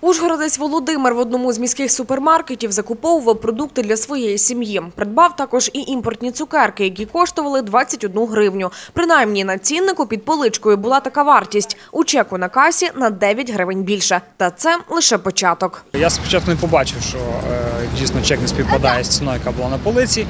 Ужгородець Володимир в одному з міських супермаркетів закуповував продукти для своєї сім'ї. Придбав також і імпортні цукерки, які коштували 21 гривню. Принаймні на ціннику під поличкою була така вартість. У чеку на касі на 9 гривень більше. Та це лише початок. Я спочатку не побачив, що е, дійсно чек не співпадає з ціною, яка була на полиці.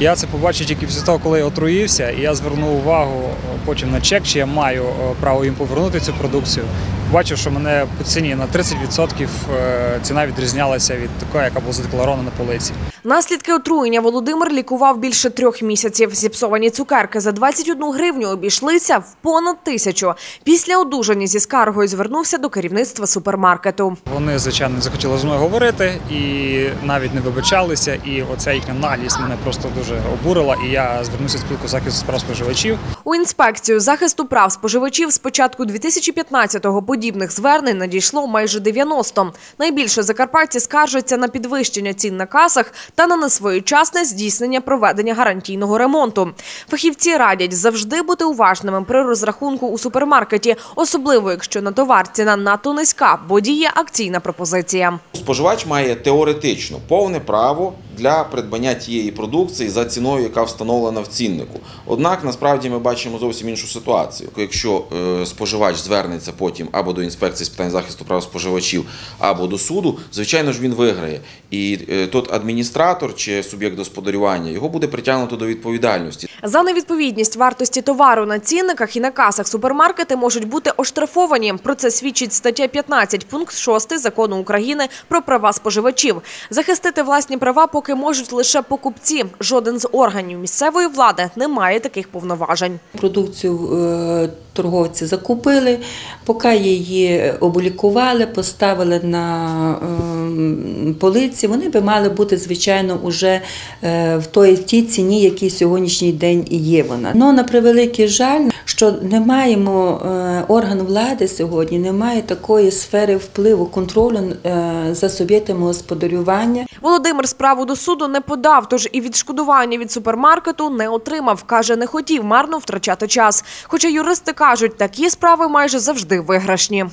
Я це побачив тільки після того, коли я отруївся, і я звернув увагу е, потім на чек, чи я маю е, право їм повернути цю продукцію. Бачив, що мене по ціні на 30% е, ціна відрізнялася від такої, яка була задекларована на полиці. Наслідки отруєння Володимир лікував більше трьох місяців. Зіпсовані цукерки за 21 гривню обійшлися в понад тисячу. Після одужання зі скаргою звернувся до керівництва супермаркету. Вони, звичайно, не захотіли з мною говорити і навіть не вибачалися. І оця їхня наглість мене просто дуже обурила. І я звернувся в спілку захисту справ споживачів. У інспекцію захисту прав споживачів з початку 2015-го подібних звернень надійшло майже 90. Найбільше закарпатці скаржаться на підвищення цін на касах та на несвоєчасне здійснення проведення гарантійного ремонту. Фахівці радять завжди бути уважними при розрахунку у супермаркеті, особливо якщо на товар ціна надто низька, бо діє акційна пропозиція. Споживач має теоретично повне право для придбання тієї продукції за ціною, яка встановлена в ціннику. Однак насправді ми бачимо зовсім іншу ситуацію. Якщо е, споживач звернеться потім або до інспекції з питань захисту прав споживачів, або до суду, звичайно ж він виграє. І е, тот адміністратор чи суб'єкт господарювання його буде притягнуто до відповідальності. За невідповідність вартості товару на цінниках і на касах супермаркети можуть бути оштрафовані. Про це свідчить стаття 15, пункт 6 закону України про права споживачів. Захистити власні права поки можуть лише покупці. Жоден з органів місцевої влади не має таких повноважень. Продукцію е, торговці закупили, поки її облікували, поставили на ем, полиці, вони би мали бути, звичайно, уже е, в той тій ціні, якій сьогоднішній день є вона. Ну, на превеликий жаль, що не маємо е, орган влади сьогодні, немає такої сфери впливу, контролю е, за суб'єктами господарювання. Володимир справу до суду не подав, тож і відшкодування від супермаркету не отримав. Каже, не хотів марно втрачати час. Хоча юристи кажуть, такі справи майже завжди виграшні.